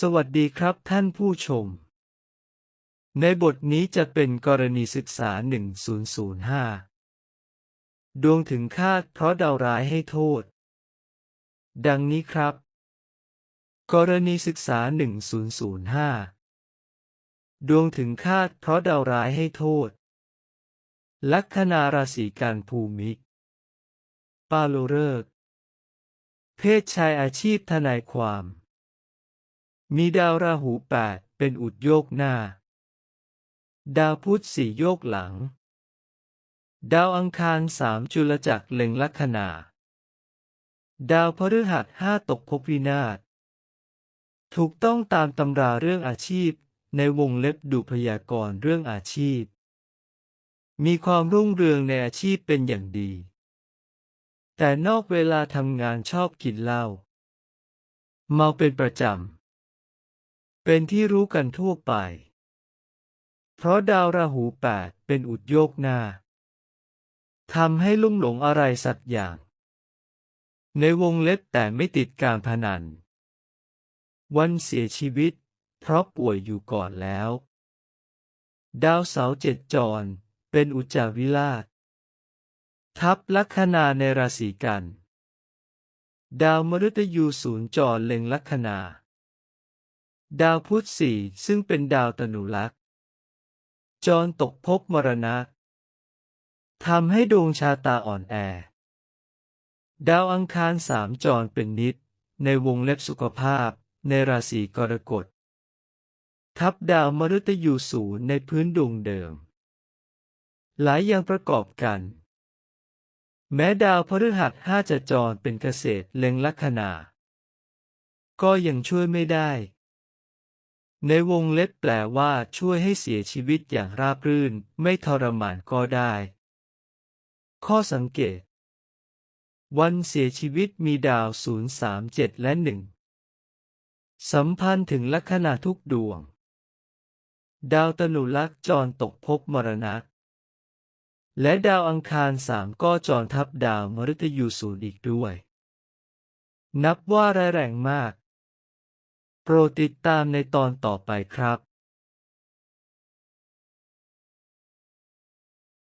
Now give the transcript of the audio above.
สวัสดีครับท่านผู้ชม ในบทนี้จะเป็นกรณีศึกษา 1005 ดวงถึงคาดเพราะดาวร้ายให้โทษ ดังนี้ครับ กรณีศึกษา 1005 ดวงถึงคาดเพราะดาวร้ายให้โทษ ลัคนาราศีกันภูมิปาโลเริก เพศชายอาชีพทนายความ มีดาวราหูแปดเป็นอุดโยกหน้า ดาวพุธสี่โยกหลัง ดาวอังคารสามจุลจักรเล็งลัคนา ดาวพฤหัสห้าตกภพวินาศ ถูกต้องตามตำราเรื่องอาชีพในวงเล็บดูพยากรณ์เรื่องอาชีพ มีความรุ่งเรืองในอาชีพเป็นอย่างดี แต่นอกเวลาทำงานชอบกินเหล้าเมาเป็นประจำ เป็นที่รู้กันทั่วไป เพราะดาวราหูแปดเป็นอุดโยกหน้าทำให้ลุ่มหลงอะไรสักอย่าง ในวงเล็บแต่ไม่ติดการพนัน วันเสียชีวิต เพราะป่วยอยู่ก่อนแล้ว ดาวเสาร์เจ็ดจร เป็นอุจจาวิราช ทับลัคนาในราศีกัน ดาวมฤตยูศูนย์จรเล็งลัคนา ดาวพุธสี่ซึ่งเป็นดาวตนุลักษ์จรตกภพมรณะทำให้ดวงชาตาอ่อนแอ ดาวอังคารสามจรเป็นนิด ในวงเล็บสุขภาพ ในราศีกรกฎ ทับดาวมฤตยูศูนย์ในพื้นดวงเดิม หลายอย่างประกอบกัน แม้ดาวพฤหัสห้าจะจรเป็นเกษตรเล็งลัคนา ก็ยังช่วยไม่ได้ ในวงเล็บแปลว่าช่วยให้เสียชีวิตอย่างราบรื่น ไม่ทรมานก็ได้ ข้อสังเกต วันเสียชีวิตมีดาว 037 และ 1 สัมพันธ์ถึงลัคนาทุกดวง ดาวตนุลักษ์จรตกภพมรณะ และดาวอังคารสามก็จรทับดาวมฤตยูศูนย์อีกด้วย นับว่าร้ายแรงมาก โปรดติดตามในตอนต่อไปครับ